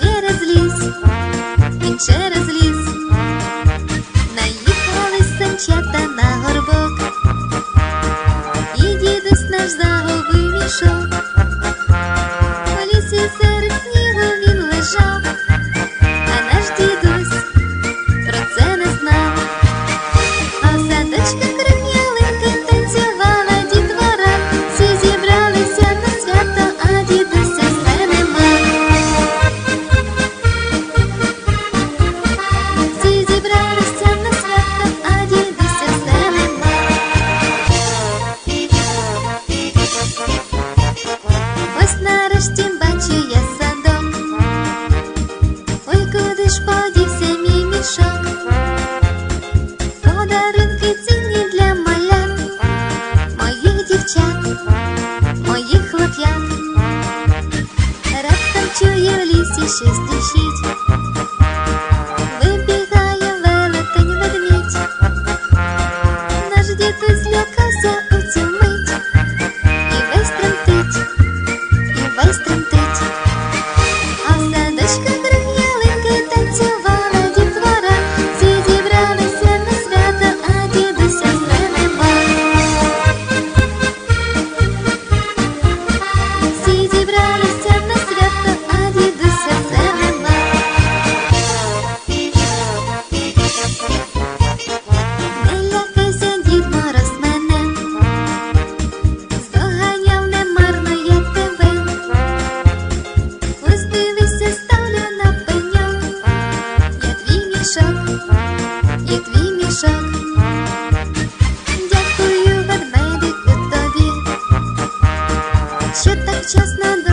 через ліс, він через ліс, наїхались санчата на горбок, і дідусь наш загубив мішок. ж подівся мій мішок, подарунки для малят, моїх дівчат, моїх хлоп'ят, раптом чую в лісі щось душить. Що так чесно до